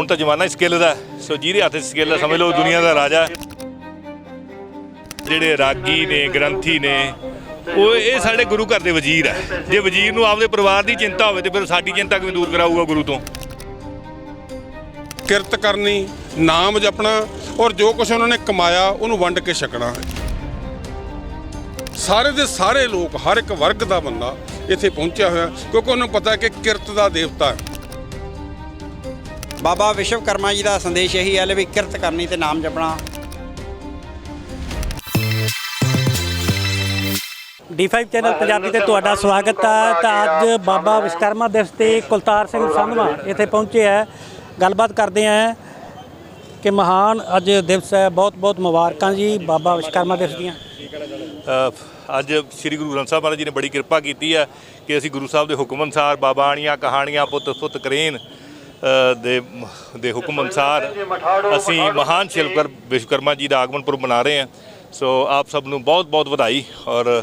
ਹੁਣ ਤਾਂ ਜ਼ਮਾਨਾ ਸਕਿੱਲ ਦਾ ਸੋ ਜਿਹਦੇ ਹੱਥ ਸਕਿੱਲ ਹੈ, ਸਮਝ ਲਓ ਦੁਨੀਆ ਦਾ ਰਾਜਾ। ਜਿਹੜੇ ਰਾਗੀ ਨੇ, ਗ੍ਰੰਥੀ ਨੇ, ਉਹ ਇਹ ਸਾਡੇ ਗੁਰੂ ਘਰ ਦੇ ਵਜ਼ੀਰ ਹੈ। ਜੇ ਵਜ਼ੀਰ ਨੂੰ ਆਪਦੇ ਪਰਿਵਾਰ ਦੀ ਚਿੰਤਾ ਹੋਵੇ ਤੇ ਫਿਰ ਸਾਡੀ ਚਿੰਤਾ ਕਿਵੇਂ ਦੂਰ ਕਰਾਊਗਾ ਗੁਰੂ ਤੋਂ? ਕਿਰਤ ਕਰਨੀ, ਨਾਮ ਜਪਣਾ ਔਰ ਜੋ ਕੁਝ ਉਹਨਾਂ ਨੇ ਕਮਾਇਆ, ਉਹਨੂੰ ਵੰਡ ਕੇ ਛਕਣਾ। ਸਾਰੇ ਦੇ ਸਾਰੇ ਲੋਕ, ਹਰ ਇੱਕ ਵਰਗ ਦਾ ਬੰਦਾ ਇੱਥੇ ਪਹੁੰਚਿਆ ਹੋਇਆ। ਕਿਉਂਕਿ ਉਹਨੂੰ ਪਤਾ ਕਿ ਕਿਰਤ ਦਾ ਦੇਵਤਾ ਹੈ। ਬਾਬਾ ਵਿਸ਼ਵਕਰਮਾ ਜੀ ਦਾ ਸੰਦੇਸ਼ ਇਹੀ ਹੈ ਵੀ ਕਿਰਤ ਕਰਨੀ ਤੇ ਨਾਮ ਜਪਣਾ। D5 ਚੈਨਲ ਪੰਜਾਬੀ ਤੇ ਤੁਹਾਡਾ ਸਵਾਗਤ ਹੈ। ਤਾਂ ਅੱਜ ਬਾਬਾ ਵਿਸ਼ਕਰਮਾ ਦਿਵਸ ਤੇ ਕੁਲਤਾਰ ਸਿੰਘ ਸੰਧਵਾ ਇੱਥੇ ਪਹੁੰਚੇ ਹੈ। ਗੱਲਬਾਤ ਕਰਦੇ ਆ ਕਿ ਮਹਾਨ ਅੱਜ ਦਿਵਸ ਹੈ। ਬਹੁਤ ਬਹੁਤ ਮੁਬਾਰਕਾਂ ਜੀ ਬਾਬਾ ਵਿਸ਼ਕਰਮਾ ਦਿਵਸ ਦੀਆਂ। ਅੱਜ ਸ੍ਰੀ ਗੁਰੂ ਗ੍ਰੰਥ ਸਾਹਿਬ ਮਹਾਰਾਜ ਜੀ ਨੇ ਬੜੀ ਕਿਰਪਾ ਕੀਤੀ ਹੈ ਕਿ ਅਸੀਂ ਗੁਰੂ ਸਾਹਿਬ ਦੇ ਹੁਕਮ ਅਨੁਸਾਰ ਬਾਬਾਣੀਆਂ ਕਹਾਣੀਆਂ ਪੁੱਤ ਪੁੱਤ ਕਰੇਨ ਦੇ ਦੇ ਹੁਕਮ ਅਨੁਸਾਰ ਅਸੀਂ ਮਹਾਨ ਸ਼ਿਲਪਕਾਰ ਵਿਸ਼ਵਕਰਮਾ ਜੀ ਦਾ ਆਗਮਨ ਪੁਰਬ ਮਨਾ ਰਹੇ ਹਾਂ। ਸੋ ਆਪ ਸਭ ਨੂੰ ਬਹੁਤ ਬਹੁਤ ਵਧਾਈ ਔਰ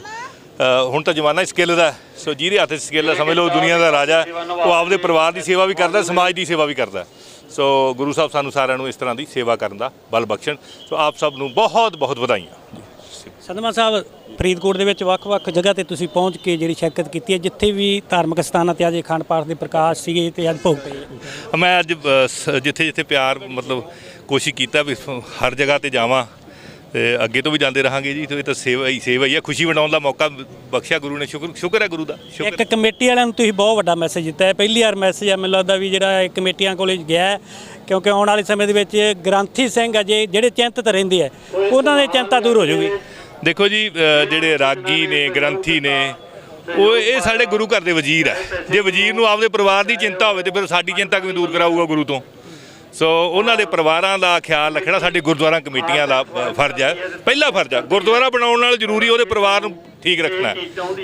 ਹੁਣ ਤਾਂ ਜ਼ਮਾਨਾ ਸਕਿੱਲ ਦਾ ਸੋ ਜਿਹਦੇ ਹੱਥ ਸਕਿੱਲ ਸਮਝ ਲਓ, ਦੁਨੀਆ ਦਾ ਰਾਜਾ ਹੈ। ਉਹ ਆਪਦੇ ਪਰਿਵਾਰ ਦੀ ਸੇਵਾ ਵੀ ਕਰਦਾ, ਸਮਾਜ ਦੀ ਸੇਵਾ ਵੀ ਕਰਦਾ ਸੋ ਗੁਰੂ ਸਾਹਿਬ ਸਾਨੂੰ ਸਾਰਿਆਂ ਨੂੰ ਇਸ ਤਰ੍ਹਾਂ ਦੀ ਸੇਵਾ ਕਰਨ ਦਾ ਬਲ ਬਖਸ਼ਣ। ਸੋ ਆਪ ਸਭ ਨੂੰ ਬਹੁਤ ਬਹੁਤ ਵਧਾਈਆਂ। ਸੰਧਵਾ ਸਾਹਿਬ ਫਰੀਦਕੋਟ ਦੇ ਵਿੱਚ ਵੱਖ-ਵੱਖ ਜਗ੍ਹਾ ਤੇ ਤੁਸੀਂ ਪਹੁੰਚ ਕੇ ਜਿਹੜੀ ਸ਼ਿਰਕਤ ਕੀਤੀ ਹੈ ਜਿੱਥੇ ਵੀ ਧਾਰਮਿਕ ਸਥਾਨਾਂ ਤੇ ਅੱਜ ਅਖੰਡ ਪਾਠ ਦੇ ਪ੍ਰਕਾਸ਼ ਸੀਗੇ ਤੇ ਅੱਜ ਭੋਗ ਪਏ ਮੈਂ ਅੱਜ ਸ- ਜਿੱਥੇ ਜਿੱਥੇ ਪਿਆਰ ਮਤਲਬ ਕੋਸ਼ਿਸ਼ ਕੀਤਾ ਵੀ ਸ- ਹਰ ਜਗ੍ਹਾ ਤੇ ਜਾਵਾਂ ਤੇ ਅੱਗੇ ਤੋਂ ਵੀ ਜਾਂਦੇ ਰਹਾਂਗੇ ਜੀ ਤੇ ਇਹ ਤਾਂ ਸੇਵਾ ਹੀ ਸੇਵਾ ਹੀ ਹੈ। ਖੁਸ਼ੀ ਮਨਾਉਣ ਦਾ ਮੌਕਾ ਬਖਸ਼ਿਆ ਗੁਰੂ ਨੇ ਸ਼ੁਕਰ ਸ਼ੁਕਰ ਹੈ ਗੁਰੂ ਦਾ ਇੱਕ ਕਮੇਟੀ ਵਾਲਿਆਂ ਨੂੰ ਤੁਸੀਂ ਬਹੁਤ ਵੱਡਾ ਮੈਸੇਜ ਦਿੱਤਾ ਹੈ। ਪਹਿਲੀ ਵਾਰ ਮੈਸੇਜ ਹੈ ਮੈਨੂੰ ਲੱਗਦਾ ਵੀ ਜਿਹੜਾ ਇਹ ਕਮੇਟੀਆਂ ਕੋਲੇ ਗਿਆ ਕਿਉਂਕਿ ਆਉਣ ਵਾਲੇ ਸਮੇਂ ਦੇ ਵਿੱਚ ਗ੍ਰੰਥੀ ਸਿੰਘ ਅਜੇ ਜਿਹੜੇ ਚਿੰਤਤ ਰਹਿੰਦੇ ਆ ਉਹਨਾਂ ਦੀ ਚਿੰਤਾ ਦੂਰ ਹੋ ਜਾਊਗੀ ਦੇਖੋ ਜੀ ਜਿਹੜੇ ਰਾਗੀ ਨੇ, ਗ੍ਰੰਥੀ ਨੇ, ਉਹ ਇਹ ਸਾਡੇ ਗੁਰੂ ਘਰ ਦੇ ਵਜ਼ੀਰ ਹੈ ਜੇ ਵਜ਼ੀਰ ਨੂੰ ਆਪਦੇ ਪਰਿਵਾਰ ਦੀ ਚਿੰਤਾ ਹੋਵੇ ਤੇ ਫਿਰ ਸਾਡੀ ਚਿੰਤਾ ਕਿਵੇਂ ਦੂਰ ਕਰਾਊਗਾ ਗੁਰੂ ਤੋਂ? ਸੋ ਉਹਨਾਂ ਦੇ ਪਰਿਵਾਰਾਂ ਦਾ ਖਿਆਲ ਰੱਖਣਾ ਸਾਡੇ ਗੁਰਦੁਆਰਾ ਕਮੇਟੀਆਂ ਦਾ ਫਰਜ਼ ਹੈ। ਪਹਿਲਾ ਫਰਜ਼ ਹੈ ਗੁਰਦੁਆਰਾ ਬਣਾਉਣ ਨਾਲ ਜ਼ਰੂਰੀ ਉਹਦੇ ਪਰਿਵਾਰ ਨੂੰ ਠੀਕ ਰੱਖਣਾ।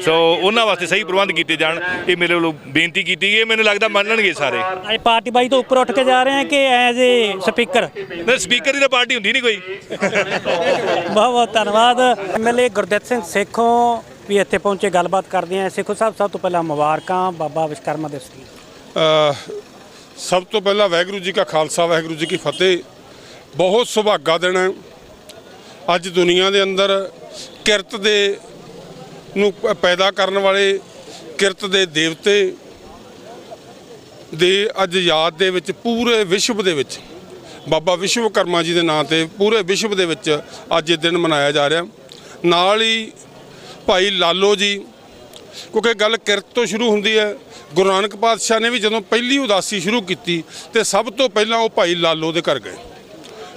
ਸੋ ਉਹਨਾਂ ਵਾਸਤੇ ਸਹੀ ਪ੍ਰਬੰਧ ਕੀਤੇ ਜਾਣ। ਇਹ ਮੇਰੇ ਵੱਲੋਂ ਬੇਨਤੀ ਕੀਤੀ ਗਈ ਹੈ ਮੈਨੂੰ ਲੱਗਦਾ ਮੰਨਣਗੇ ਸਾਰੇ। ਅੱਜ ਪਾਰਟੀ ਬਾਈ ਤੋਂ ਉੱਪਰ ਉੱਠ ਕੇ ਜਾ ਰਹੇ ਆ ਕਿ ਐਜ਼ ਏ ਸਪੀਕਰ? ਨਾ ਸਪੀਕਰ ਦੀ ਤਾਂ ਪਾਰਟੀ ਹੁੰਦੀ ਨਹੀਂ ਕੋਈ। ਬਹੁਤ ਬਹੁਤ ਧੰਨਵਾਦ। ਐਮਐਲਏ ਗੁਰਦਿੱਤ ਸਿੰਘ ਸੇਖੋਂ ਵੀ ਇੱਥੇ ਪਹੁੰਚੇ ਗੱਲਬਾਤ ਕਰਦੇ ਆ ਸੇਖੋ ਸਾਹਿਬ ਸਭ ਤੋਂ ਪਹਿਲਾਂ ਮੁਬਾਰਕਾਂ ਬਾਬਾ ਵਿਸ਼ਕਰਮਾ ਦਿਵਸ ਦੀ ਅ, ਸਭ ਤੋਂ ਪਹਿਲਾਂ ਵਾਹਿਗੁਰੂ ਜੀ ਕਾ ਖਾਲਸਾ, ਵਾਹਿਗੁਰੂ ਜੀ ਕੀ ਫਤਿਹ। ਬਹੁਤ ਸੁਭਾਗਾ ਦਿਨ ਹੈ। ਅੱਜ ਦੁਨੀਆ ਦੇ ਅੰਦਰ ਕਿਰਤ ਦੇ ਨੂੰ ਪੈਦਾ ਕਰਨ ਵਾਲੇ ਕਿਰਤ ਦੇ ਦੇਵਤੇ ਦੇ ਅੱਜ ਯਾਦ ਦੇ ਵਿੱਚ, ਪੂਰੇ ਵਿਸ਼ਵ ਦੇ ਵਿੱਚ, ਬਾਬਾ ਵਿਸ਼ਵਕਰਮਾ ਜੀ ਦੇ ਨਾਂ ਤੇ ਪੂਰੇ ਵਿਸ਼ਵ ਦੇ ਵਿੱਚ ਅੱਜ ਇਹ ਦਿਨ ਮਨਾਇਆ ਜਾ ਰਿਹਾ। ਨਾਲ ਹੀ ਭਾਈ ਲਾਲੋ ਜੀ, ਕਿਉਂਕਿ ਗੱਲ ਕਿਰਤ ਤੋਂ ਸ਼ੁਰੂ ਹੁੰਦੀ ਹੈ ਗੁਰੂ ਨਾਨਕ ਪਾਤਸ਼ਾਹ ਨੇ ਵੀ ਜਦੋਂ ਪਹਿਲੀ ਉਦਾਸੀ ਸ਼ੁਰੂ ਕੀਤੀ ਤੇ ਸਭ ਤੋਂ ਪਹਿਲਾਂ ਉਹ ਭਾਈ ਲਾਲੋ ਦੇ ਘਰ ਗਏ।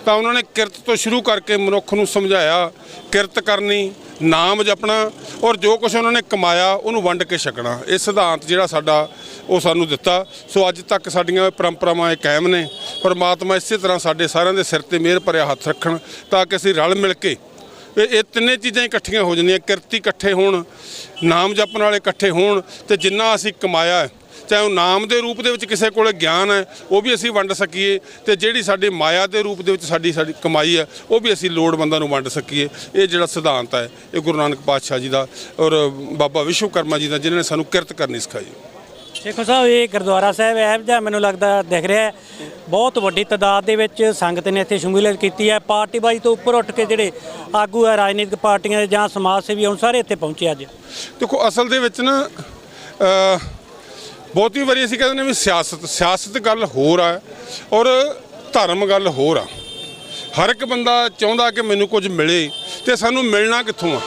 ਤਾਂ ਉਹਨਾਂ ਨੇ ਕਿਰਤ ਤੋਂ ਸ਼ੁਰੂ ਕਰਕੇ ਮਨੁੱਖ ਨੂੰ ਸਮਝਾਇਆ, ਕਿਰਤ ਕਰਨੀ, ਨਾਮ ਜਪਣਾ ਔਰ ਜੋ ਕੁਝ ਉਹਨਾਂ ਨੇ ਕਮਾਇਆ ਉਹਨੂੰ ਵੰਡ ਕੇ ਛਕਣਾ। ਇਹ ਸਿਧਾਂਤ ਜਿਹੜਾ ਸਾਡਾ ਉਹ ਸਾਨੂੰ ਦਿੱਤਾ। ਸੋ ਅੱਜ ਤੱਕ ਸਾਡੀਆਂ ਪਰੰਪਰਾਵਾਂ ਇਹ ਕਾਇਮ ਨੇ। ਪਰਮਾਤਮਾ ਇਸੇ ਤਰ੍ਹਾਂ ਸਾਡੇ ਸਾਰਿਆਂ ਦੇ ਸਿਰ ਤੇ ਮਿਹਰ ਭਰਿਆ ਹੱਥ ਰੱਖਣ ਤਾਂ ਕਿ ਅਸੀਂ ਰਲ ਮਿਲ ਕੇ ਇਹ ਇਹ ਤਿੰਨੇ ਚੀਜ਼ਾਂ ਇਕੱਠੀਆਂ ਹੋ ਜਾਂਦੀਆਂ, ਕਿਰਤੀ ਇਕੱਠੇ ਹੋਣ, ਨਾਮ ਜਪਣ ਵਾਲੇ ਇਕੱਠੇ ਹੋਣ ਤੇ ਜਿੰਨਾ ਅਸੀਂ ਕਮਾਇਆ ਹੈ, ਚਾਹੇ ਉਹ ਨਾਮ ਦੇ ਰੂਪ ਦੇ ਵਿੱਚ ਕਿਸੇ ਕੋਲੇ ਗਿਆਨ ਹੈ, ਉਹ ਵੀ ਅਸੀਂ ਵੰਡ ਸਕੀਏ ਤੇ ਜਿਹੜੀ ਸਾਡੀ ਮਾਇਆ ਦੇ ਰੂਪ ਦੇ ਵਿੱਚ ਸਾਡੀ ਸਾਡੀ ਕਮਾਈ ਹੈ, ਉਹ ਵੀ ਅਸੀਂ ਲੋੜਵੰਦਾਂ ਨੂੰ ਵੰਡ ਸਕੀਏ। ਇਹ ਜਿਹੜਾ ਸਿਧਾਂਤ ਹੈ, ਇਹ ਗੁਰੂ ਨਾਨਕ ਪਾਤਸ਼ਾਹ ਜੀ ਦਾ ਔਰ ਬਾਬਾ ਵਿਸ਼ਵਕਰਮਾ ਜੀ ਦਾ, ਜਿਨ੍ਹਾਂ ਨੇ ਸਾਨੂੰ ਕਿਰਤ ਕਰਨੀ ਸਿਖਾਈ। ਸੇਖੋ ਸਾਹਿਬ ਇਹ ਗੁਰਦੁਆਰਾ ਸਾਹਿਬ ਇਹੋ ਜਾਂ ਮੈਨੂੰ ਲੱਗਦਾ ਦਿਖ ਰਿਹਾ ਹੈ। ਬਹੁਤ ਵੱਡੀ ਤਾਦਾਦ ਦੇ ਵਿੱਚ ਸੰਗਤ ਨੇ ਇੱਥੇ ਸ਼ਮੂਲੀਅਤ ਕੀਤੀ ਹੈ। ਪਾਰਟੀ ਬਾਈ ਤੋਂ ਉੱਪਰ ਉੱਠ ਕੇ ਜਿਹੜੇ ਆਗੂ ਹੈ ਰਾਜਨੀਤਿਕ ਪਾਰਟੀਆਂ ਦੇ ਜਾਂ ਸਮਾਜ ਸੇਵੀ ਹੁਣ ਸਾਰੇ ਇੱਥੇ ਪਹੁੰਚੇ ਅੱਜ। ਦੇਖੋ ਅਸਲ ਦੇ ਵਿੱਚ ਨਾ ਅ, ਬਹੁਤੀ ਵਾਰੀ ਅਸੀਂ ਕਹਿੰਦੇ ਨੇ ਵੀ ਸਿਆਸਤ ਸਿਆਸਤ ਗੱਲ ਹੋਰ ਆ ਔਰ ਧਰਮ ਗੱਲ ਹੋਰ ਆ। ਹਰ ਇੱਕ ਬੰਦਾ ਚਾਹੁੰਦਾ ਕਿ ਮੈਨੂੰ ਕੁਝ ਮਿਲੇ ਤੇ ਸਾਨੂੰ ਮਿਲਣਾ ਕਿੱਥੋਂ ਆ?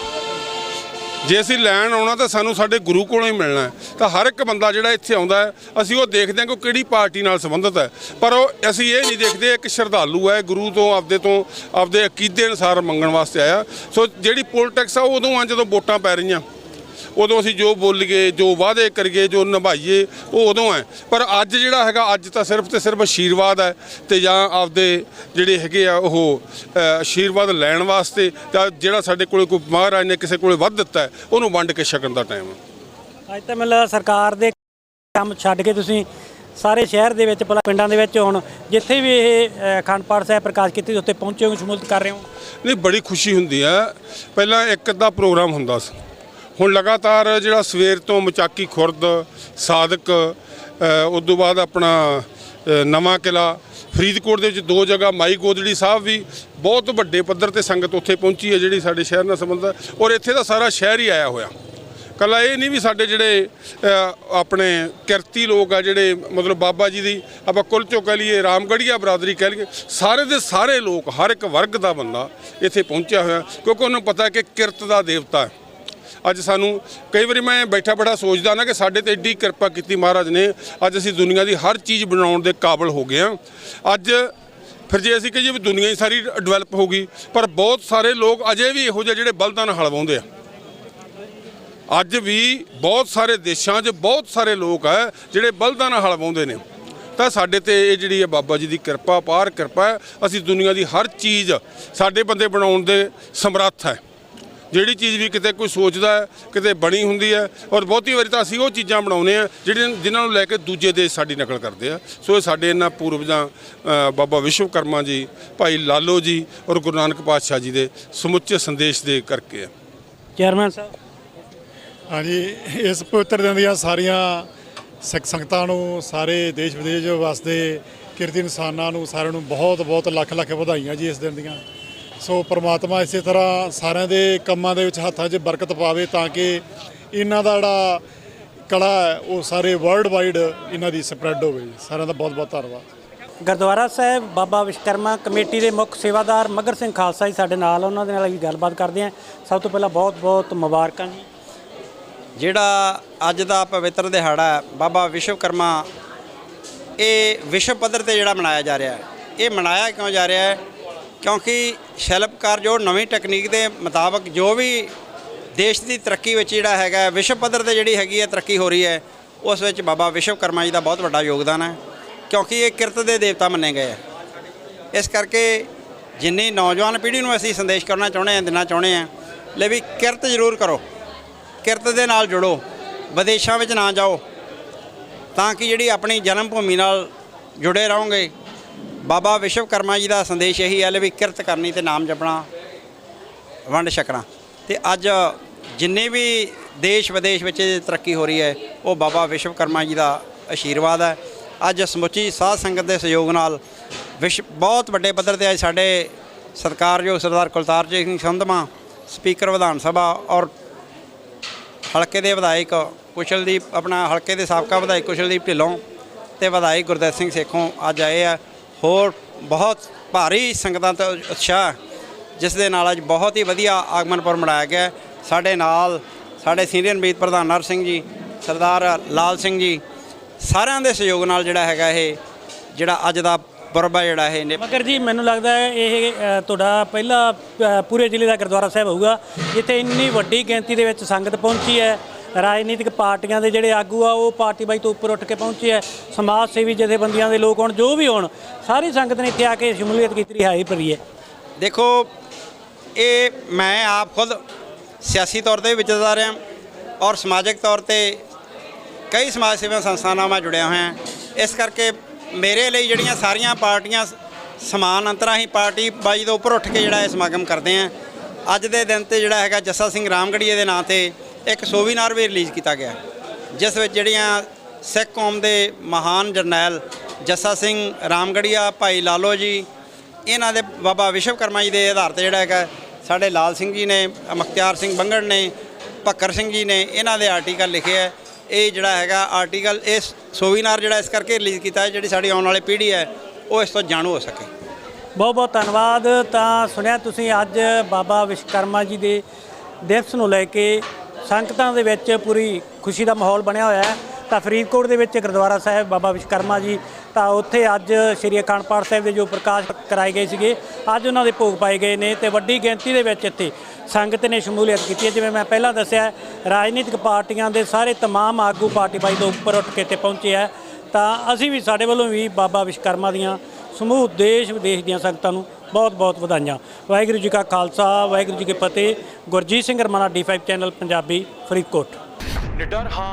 ਜੇ ਅਸੀਂ ਲੈਣ ਆਉਣਾ ਤਾਂ ਸਾਨੂੰ ਸਾਡੇ ਗੁਰੂ ਕੋਲੋਂ ਹੀ ਮਿਲਣਾ ਹੈ। ਤਾਂ ਹਰ ਇੱਕ ਬੰਦਾ ਜਿਹੜਾ ਇੱਥੇ ਆਉਂਦਾ ਹੈ ਅਸੀਂ ਉਹ ਦੇਖਦੇ ਹਾਂ ਕਿ ਉਹ ਕਿਹੜੀ ਪਾਰਟੀ ਨਾਲ ਸੰਬੰਧਿਤ ਹੈ। ਪਰ ਉਹ ਅਸੀਂ ਇਹ ਨਹੀਂ ਦੇਖਦੇ ਇੱਕ ਸ਼ਰਧਾਲੂ ਹੈ ਗੁਰੂ ਤੋਂ ਆਪਦੇ ਤੋਂ ਆਪਦੇ ਅਕੀਦੇ ਅਨੁਸਾਰ ਮੰਗਣ ਵਾਸਤੇ ਆਇਆ। ਸੋ ਜਿਹੜੀ ਪੋਲਿਟਿਕਸ ਆ ਉਹ ਉਦੋਂ ਆ ਜਦੋਂ ਵੋਟਾਂ ਪੈ ਰਹੀਆਂ। ਉਦੋਂ ਅਸੀਂ ਜੋ ਬੋਲੀਏ ਜੋ ਵਾਅਦੇ ਕਰੀਏ ਜੋ ਨਿਭਾਈਏ ਉਹ ਉਦੋਂ ਹੈ। ਪਰ ਅੱਜ ਜਿਹੜਾ ਹੈਗਾ ਅੱਜ ਤਾਂ ਸਿਰਫ ਤੇ ਸਿਰਫ ਆਸ਼ੀਰਵਾਦ ਹੈ ਤੇ ਜਾਂ ਆਪਦੇ ਜਿਹੜੇ ਹੈਗੇ ਆ ਉਹ ਅ, ਆਸ਼ੀਰਵਾਦ ਲੈਣ ਵਾਸਤੇ ਜਾਂ ਜਿਹੜਾ ਸਾਡੇ ਕੋਲੇ ਕੋਈ ਮਹਾਰਾਜ ਨੇ ਕਿਸੇ ਕੋਲੇ ਵੱਧ ਦਿੱਤਾ ਉਹਨੂੰ ਵੰਡ ਕੇ ਛਕਣ ਦਾ ਟਾਈਮ ਹੈ। ਅੱਜ ਤਾਂ ਮੈਨੂੰ ਲੱਗਦਾ ਸਰਕਾਰ ਦੇ ਕੰਮ ਛੱਡ ਕੇ ਤੁਸੀਂ ਸਾਰੇ ਸ਼ਹਿਰ ਦੇ ਵਿੱਚ ਭਲਾ ਪਿੰਡਾਂ ਦੇ ਵਿੱਚ ਹੁਣ ਜਿੱਥੇ ਵੀ ਇਹ ਅ, ਅਖੰਡ ਪਾਠ ਸਾਹਿਬ ਪ੍ਰਕਾਸ਼ ਕੀਤੀ ਉੱਥੇ ਪਹੁੰਚੇ ਹੋ ਸ਼ਮੂਲੀਅਤ ਕਰ ਰਹੇ ਹੋ? ਨਹੀਂ ਬੜੀ ਖੁਸ਼ੀ ਹੁੰਦੀ ਹੈ। ਪਹਿਲਾਂ ਇੱਕ ਅੱਧਾ ਪ੍ਰੋਗਰਾਮ ਹੁੰਦਾ ਸੀ। ਹੁਣ ਲਗਾਤਾਰ ਜਿਹੜਾ ਸਵੇਰ ਤੋਂ ਮਚਾਕੀ ਖੁਰਦ ਸਾਦਕ ਅ, ਉਸ ਤੋਂ ਬਾਅਦ ਆਪਣਾ ਨਵਾਂ ਕਿਲਾ ਫਰੀਦਕੋਟ ਦੇ ਵਿੱਚ ਦੋ ਜਗ੍ਹਾ ਮਾਈ ਗੋਦੜੀ ਸਾਹਿਬ ਵੀ ਬਹੁਤ ਵੱਡੇ ਪੱਧਰ ਤੇ ਸੰਗਤ ਉੱਥੇ ਪਹੁੰਚੀ ਹੈ ਜਿਹੜੀ ਸਾਡੇ ਸ਼ਹਿਰ ਨਾਲ ਸੰਬੰਧ ਔਰ ਇੱਥੇ ਦਾ ਸਾਰਾ ਸ਼ਹਿਰ ਹੀ ਆਇਆ ਹੋਇਆ। ਕੱਲਾ ਇਹ ਨਹੀਂ ਵੀ ਸਾਡੇ ਜਿਹੜੇ ਆਪਣੇ ਕਿਰਤੀ ਲੋਕ ਆ ਜਿਹੜੇ, ਮਤਲਬ ਬਾਬਾ ਜੀ ਦੀ, ਆਪਾਂ ਕੁੱਲ ਚੋਂ ਕਹਿ ਲਈਏ ਰਾਮਗੜੀਆ ਬਰਾਦਰੀ ਕਹਿ ਲਈਏ, ਸਾਰੇ ਦੇ ਸਾਰੇ ਲੋਕ, ਹਰ ਇੱਕ ਵਰਗ ਦਾ ਬੰਦਾ ਇੱਥੇ ਪਹੁੰਚਿਆ ਹੋਇਆ, ਕਿਉਂਕਿ ਉਹਨੂੰ ਪਤਾ ਕਿ ਕਿਰਤ ਦਾ ਦੇਵਤਾ ਹੈ। ਅੱਜ ਸਾਨੂੰ, ਕਈ ਵਾਰੀ ਮੈਂ ਬੈਠਾ ਬੈਠਾ ਸੋਚਦਾ ਨਾ ਕਿ ਸਾਡੇ ਤੇ ਏਡੀ ਕਿਰਪਾ ਕੀਤੀ ਮਹਾਰਾਜ ਨੇ, ਅੱਜ ਅਸੀਂ ਦੁਨੀਆ ਦੀ ਹਰ ਚੀਜ਼ ਬਣਾਉਣ ਦੇ ਕਾਬਲ ਹੋ ਗਏ ਹਾਂ। ਅੱਜ ਫਿਰ ਜੇ ਅਸੀਂ ਕਹੀਏ ਵੀ ਦੁਨੀਆ ਹੀ ਸਾਰੀ ਡਿਵੈਲਪ ਹੋ ਗਈ, ਪਰ ਬਹੁਤ ਸਾਰੇ ਲੋਕ ਅਜੇ ਵੀ ਇਹੋ ਜਿਹੇ ਜਿਹੜੇ ਬਲਦਾਂ ਨਾਲ ਹਲਵਾਉਂਦੇ ਆ। ਅੱਜ ਵੀ ਬਹੁਤ ਸਾਰੇ ਦੇਸ਼ਾਂ 'ਚ ਬਹੁਤ ਸਾਰੇ ਲੋਕ ਹੈ ਜਿਹੜੇ ਬਲਦਾਂ ਨਾਲ ਹਲ ਵਾਹੁੰਦੇ ਨੇ। ਤਾਂ ਸਾਡੇ ਤੇ ਇਹ ਜਿਹੜੀ ਹੈ ਬਾਬਾ ਜੀ ਦੀ ਕਿਰਪਾ ਪਾਰ ਕਿਰਪਾ ਹੈ। ਅਸੀਂ ਦੁਨੀਆ ਦੀ ਹਰ ਚੀਜ਼ ਸਾਡੇ ਬੰਦੇ ਬਣਾਉਣ ਦੇ ਸਮਰੱਥ ਹੈ। ਜਿਹੜੀ ਚੀਜ਼ ਵੀ ਕਿਤੇ ਕੋਈ ਸੋਚਦਾ ਹੈ ਕਿਤੇ ਬਣੀ ਹੁੰਦੀ ਹੈ ਔਰ ਬਹੁਤੀ ਵਾਰੀ ਤਾਂ ਅਸੀਂ ਉਹ ਚੀਜ਼ਾਂ ਬਣਾਉਨੇ ਆ ਜਿਹੜੀਆਂ ਜਿਨ੍ਹਾਂ ਨੂੰ ਲੈ ਕੇ ਦੂਜੇ ਦੇਸ਼ ਸਾਡੀ ਨਕਲ ਕਰਦੇ ਆ। ਸੋ ਇਹ ਸਾਡੇ ਇਹਨਾਂ ਪੂਰਵਜਾਂ ਅ, ਬਾਬਾ ਵਿਸ਼ਵਕਰਮਾ ਜੀ ਭਾਈ ਲਾਲੋ ਜੀ ਔਰ ਗੁਰੂ ਨਾਨਕ ਪਾਤਸ਼ਾਹ ਜੀ ਦੇ ਸਮੁੱਚੇ ਸੰਦੇਸ਼ ਦੇ ਕਰਕੇ ਆ। ਚੇਅਰਮੈਨ ਸਾਹਿਬ। ਹਾਂਜੀ, ਇਸ ਪਵਿੱਤਰ ਦਿਨ ਦੀਆਂ ਸਾਰੀਆਂ ਸਿੱਖ ਸੰਗਤਾਂ ਨੂੰ, ਸਾਰੇ ਦੇਸ਼ ਵਿਦੇਸ਼ ਵਸਦੇ ਕਿਰਤੀ ਇਨਸਾਨਾਂ ਨੂੰ ਸਾਰਿਆਂ ਨੂੰ ਬਹੁਤ ਬਹੁਤ ਲੱਖ ਲੱਖ ਵਧਾਈਆਂ ਜੀ ਇਸ ਦਿਨ ਦੀਆਂ। ਸੋ ਪ੍ਰਮਾਤਮਾ ਇਸੇ ਤਰ੍ਹਾਂ ਸਾਰਿਆਂ ਦੇ ਕੰਮਾਂ ਦੇ ਵਿੱਚ ਹੱਥਾਂ 'ਚ ਬਰਕਤ ਪਾਵੇ ਤਾਂ ਕਿ ਇਹਨਾਂ ਦਾ ਜਿਹੜਾ ਕਲਾ ਹੈ, ਉਹ ਸਾਰੇ ਵਰਲਡ ਵਾਈਡ ਇਹਨਾਂ ਦੀ ਸਪਰੈਡ ਹੋਵੇ ਸਾਰਿਆਂ ਦਾ ਬਹੁਤ ਬਹੁਤ ਧੰਨਵਾਦ। ਗੁਰਦੁਆਰਾ ਸਾਹਿਬ, ਬਾਬਾ ਵਿਸ਼ਕਰਮਾ ਕਮੇਟੀ ਦੇ ਮੁੱਖ ਸੇਵਾਦਾਰ ਮਗਰ ਸਿੰਘ ਖਾਲਸਾ ਜੀ ਸਾਡੇ ਨਾਲ ਉਹਨਾਂ ਦੇ ਨਾਲ ਵੀ ਗੱਲਬਾਤ ਕਰਦੇ ਹਾਂ। ਸਭ ਤੋਂ ਪਹਿਲਾਂ ਬਹੁਤ ਬਹੁਤ ਮੁਬਾਰਕਾਂ ਜੀ। ਜਿਹੜਾ ਅੱਜ ਦਾ ਪਵਿੱਤਰ ਦਿਹਾੜਾ ਬਾਬਾ ਵਿਸ਼ਵਕਰਮਾ, ਇਹ ਵਿਸ਼ਵ ਪੱਧਰ ਤੇ ਜਿਹੜਾ ਮਨਾਇਆ ਜਾ ਰਿਹਾ ਹੈ। ਇਹ ਮਨਾਇਆ ਕਿਉਂ ਜਾ ਰਿਹਾ ਹੈ? ਕਿਉਂਕਿ ਸ਼ਿਲਪਕਾਰ ਜੋ ਨਵੀਂ ਟੈਕਨੀਕ ਦੇ ਮੁਤਾਬਕ ਜੋ ਵੀ ਦੇਸ਼ ਦੀ ਤਰੱਕੀ ਵਿੱਚ ਜਿਹੜਾ ਹੈਗਾ ਵਿਸ਼ਵ ਪੱਧਰ ਤੇ ਜਿਹੜੀ ਹੈਗੀ ਹੈ, ਤਰੱਕੀ ਹੋ ਰਹੀ ਹੈ, ਉਸ ਵਿੱਚ ਬਾਬਾ ਵਿਸ਼ਵਕਰਮਾ ਜੀ ਦਾ ਬਹੁਤ ਵੱਡਾ ਯੋਗਦਾਨ ਹੈ। ਕਿਉਂਕਿ ਇਹ ਕਿਰਤ ਦੇ ਦੇਵਤਾ ਮੰਨੇ ਗਏ ਹੈ। ਇਸ ਕਰਕੇ ਜਿੰਨੀ ਨੌਜਵਾਨ ਪੀੜ੍ਹੀ ਨੂੰ ਅਸੀਂ ਸੰਦੇਸ਼ ਕਰਨਾ ਚਾਹੁੰਦੇ ਹਾਂ ਦੇਣਾ ਚਾਹੁੰਦੇ ਹਾਂ, ਲੈ ਵੀ ਕਿਰਤ ਜ਼ਰੂਰ ਕਰੋ। ਕਿਰਤ ਦੇ ਨਾਲ ਜੁੜੋ, ਵਿਦੇਸ਼ਾਂ ਵਿੱਚ ਨਾ ਜਾਓ, ਤਾਂ ਕਿ ਜਿਹੜੀ ਆਪਣੀ ਜਨਮ ਭੂਮੀ ਨਾਲ ਜੁੜੇ ਰਹੋਗੇ। ਬਾਬਾ ਵਿਸ਼ਵਕਰਮਾ ਜੀ ਦਾ ਸੰਦੇਸ਼ ਇਹੀ ਹੈ ਵੀ ਕਿਰਤ ਕਰਨੀ ਤੇ ਨਾਮ ਜਪਣਾ, ਵੰਡ ਛਕਣਾ। ਤੇ ਅੱਜ ਜਿੰਨੇ ਵੀ ਦੇਸ਼ ਵਿਦੇਸ਼ ਵਿੱਚ ਤਰੱਕੀ ਹੋ ਰਹੀ ਹੈ, ਉਹ ਬਾਬਾ ਵਿਸ਼ਵਕਰਮਾ ਜੀ ਦਾ ਆਸ਼ੀਰਵਾਦ ਹੈ। ਅੱਜ ਸਮੁੱਚੀ ਸਾਧ ਸੰਗਤ ਦੇ ਸਹਿਯੋਗ ਨਾਲ ਵਿਸ਼, ਬਹੁਤ ਵੱਡੇ ਪੱਧਰ ਤੇ ਅੱਜ ਸਾਡੇ ਸਤਿਕਾਰਯੋਗ ਸਰਦਾਰ ਕੁਲਤਾਰ ਸਿੰਘ ਸੰਧਮਾ, ਸਪੀਕਰ ਵਿਧਾਨ ਸਭਾ ਔਰ ਹਲਕੇ ਦੇ ਵਿਧਾਇਕ ਕੁਸ਼ਲਦੀਪ, ਆਪਣਾ ਹਲਕੇ ਦੇ ਸਾਬਕਾ ਵਿਧਾਇਕ ਕੁਸ਼ਲਦੀਪ ਢਿੱਲੋਂ ਤੇ ਵਿਧਾਇਕ ਗੁਰਦੇਵ ਸਿੰਘ ਸੇਖੋਂ ਅੱਜ ਆਏ ਆ। ਹੋਰ ਬਹੁਤ ਭਾਰੀ ਸੰਗਤਾਂ ਤੋਂ ਉਤਸ਼ਾਹ, ਜਿਸ ਦੇ ਨਾਲ ਅੱਜ ਬਹੁਤ ਹੀ ਵਧੀਆ ਆਗਮਨਪੁਰ ਮਨਾਇਆ ਗਿਆ। ਸਾਡੇ ਨਾਲ ਸਾਡੇ ਸੀਨੀਅਰ ਮੀਤ ਪ੍ਰਧਾਨ ਨਰ ਸਿੰਘ ਜੀ, ਸਰਦਾਰ ਲਾਲ ਸਿੰਘ ਜੀ, ਸਾਰਿਆਂ ਦੇ ਸਹਿਯੋਗ ਨਾਲ ਜਿਹੜਾ ਹੈਗਾ ਇਹ, ਜਿਹੜਾ ਅੱਜ ਦਾ ਪੁਰਬ ਜਿਹੜਾ ਇਹ ਨਿਭ- ਮਗਰ ਜੀ ਮੈਨੂੰ ਲੱਗਦਾ ਹੈ ਇਹ ਤੁਹਾਡਾ ਪਹਿਲਾ ਪੂਰੇ ਜ਼ਿਲ੍ਹੇ ਦਾ ਗੁਰਦੁਆਰਾ ਸਾਹਿਬ ਹੋਊਗਾ। ਜਿੱਥੇ ਇੰਨੀ ਵੱਡੀ ਗਿਣਤੀ ਦੇ ਵਿੱਚ ਸੰਗਤ ਪਹੁੰਚੀ ਹੈ। ਰਾਜਨੀਤਿਕ ਪਾਰਟੀਆਂ ਦੇ ਜਿਹੜੇ ਆਗੂ ਆ ਉਹ ਪਾਰਟੀ ਬਾਈ ਤੋਂ ਉੱਪਰ ਉੱਠ ਕੇ ਪਹੁੰਚੇ ਹੈ। ਸਮਾਜ ਸੇਵੀ ਜਥੇਬੰਦੀਆਂ ਦੇ ਲੋਕ ਹੋਣ ਜੋ ਵੀ ਹੋਣ ਸਾਰੀ ਸੰਗਤ ਨੇ ਇੱਥੇ ਆ ਕੇ ਸ਼ਮੂਲੀਅਤ ਕੀਤੀ ਰਿਹਾਈ ਭਰੀ ਹੈ। ਦੇਖੋ ਇਹ ਮੈਂ ਆਪ ਖੁਦ ਸਿਆਸੀ ਤੌਰ ਤੇ ਵਿਚਰਦਾ ਰਿਹਾ ਔਰ ਸਮਾਜਿਕ ਤੌਰ ਤੇ ਕਈ ਸਮਾਜ ਸੇਵਾ ਸੰਸਥਾਵਾਂ ਨਾਲ ਜੁੜਿਆ ਹੋਇਆ। ਇਸ ਕਰਕੇ ਮੇਰੇ ਲਈ ਜਿਹੜੀਆਂ ਸਾਰੀਆਂ ਪਾਰਟੀਆਂ ਸਮਾਨ ਅੰਤਰਾਂ ਹੀ ਪਾਰਟੀ ਬਾਜੀ ਤੋਂ ਉੱਪਰ ਉੱਠ ਕੇ ਜਿਹੜਾ ਇਹ ਸਮਾਗਮ ਕਰਦੇ ਆ। ਅੱਜ ਦੇ ਦਿਨ ਤੇ ਜਿਹੜਾ ਹੈਗਾ ਜੱਸਾ ਸਿੰਘ ਰਾਮਗੜੀਏ ਦੇ ਨਾਂ ਤੇ ਇੱਕ ਸੋਵੀਨਾਰ ਵੀ ਰਿਲੀਜ਼ ਕੀਤਾ ਗਿਆ। ਜਿਸ ਵਿੱਚ ਜਿਹੜੀਆਂ ਸਿੱਖ ਕੌਮ ਦੇ ਮਹਾਨ ਜਰਨੈਲ ਜੱਸਾ ਸਿੰਘ ਰਾਮਗੜੀਆ, ਭਾਈ ਲਾਲੋ ਜੀ, ਇਹਨਾਂ ਦੇ ਬਾਬਾ ਵਿਸ਼ਵਕਰਮਾ ਜੀ ਦੇ ਆਧਾਰ ਤੇ ਜਿਹੜਾ ਹੈਗਾ ਸਾਡੇ ਲਾਲ ਸਿੰਘ ਜੀ ਨੇ ਮੁਖਤਿਆਰ ਸਿੰਘ ਬੰਗੜ ਨੇ, ਭੱਕਰ ਸਿੰਘ ਜੀ ਨੇ ਇਹਨਾਂ ਦੇ ਆਰਟੀਕਲ ਲਿਖੇ ਹੈ ਇਹ ਜਿਹੜਾ ਹੈਗਾ ਆਰਟੀਕਲ ਇਸ ਸੋਵੀਨਾਰ ਜਿਹੜਾ ਇਸ ਕਰਕੇ ਰਿਲੀਜ਼ ਕੀਤਾ ਹੈ, ਜਿਹੜੀ ਸਾਡੀ ਆਉਣ ਵਾਲੀ ਪੀੜ੍ਹੀ ਹੈ, ਉਹ ਇਸ ਤੋਂ ਜਾਣੂ ਹੋ ਸਕੇ। ਬਹੁਤ ਬਹੁਤ ਧੰਨਵਾਦ। ਤਾਂ ਸੁਣਿਆ ਤੁਸੀਂ ਅੱਜ ਬਾਬਾ ਵਿਸ਼ਵਕਰਮਾ ਜੀ ਦੇ ਦਿਵਸ ਨੂੰ ਲੈ ਕੇ ਸੰਗਤਾਂ ਦੇ ਵਿੱਚ ਪੂਰੀ ਖੁਸ਼ੀ ਦਾ ਮਾਹੌਲ ਬਣਿਆ ਹੋਇਆ ਹੈ। ਤਾਂ ਫਰੀਦਕੋਟ ਦੇ ਵਿੱਚ ਗੁਰਦੁਆਰਾ ਸਾਹਿਬ ਬਾਬਾ ਵਿਸ਼ਵਕਰਮਾ ਜੀ ਤਾਂ ਉੱਥੇ ਅੱਜ ਸ਼੍ਰੀ ਅਖੰਡ ਪਾਠ ਸਾਹਿਬ ਦੇ ਜੋ ਪ੍ਰਕਾਸ਼ ਕਰਾਏ ਗਏ ਸੀਗੇ ਅੱਜ ਉਹਨਾਂ ਦੇ ਭੋਗ ਪਾਏ ਗਏ ਨੇ ਤੇ ਵੱਡੀ ਗਿਣਤੀ ਦੇ ਵਿੱਚ ਇੱਥੇ ਸੰਗਤ ਨੇ ਸ਼ਮੂਲੀਅਤ ਕੀਤੀ ਹੈ ਜਿਵੇਂ ਮੈਂ ਪਹਿਲਾਂ ਦੱਸਿਆ ਰਾਜਨੀਤਿਕ ਪਾਰਟੀਆਂ ਦੇ ਸਾਰੇ तमाम ਆਗੂ ਪਾਰਟੀ ਬਾਈ ਤੋਂ ਉੱਪਰ ਉੱਠ ਕੇ ਇੱਥੇ ਪਹੁੰਚੇ ਆ ਤਾਂ ਅਸੀਂ ਵੀ ਸਾਡੇ ਵੱਲੋਂ ਵੀ ਬਾਬਾ ਵਿਸ਼ਵਕਰਮਾ ਦੀਆਂ ਸਮੂਹ ਦੇਸ਼ ਵਿਦੇਸ਼ ਦੀਆਂ ਸੰਗਤਾਂ ਨੂੰ ਬਹੁਤ ਬਹੁਤ ਵਧਾਈਆਂ ਵਾਹਿਗੁਰੂ ਜੀ ਕਾ ਖਾਲਸਾ ਵਾਹਿਗੁਰੂ ਜੀ ਕੀ ਫਤਿਹ ਗੁਰਜੀਤ ਸਿੰਘ ਰਮਾਣਾ D5 ਚੈਨਲ ਪੰਜਾਬੀ ਫਰੀਦਕੋਟ ਨਿਡਰ ਹਾਂ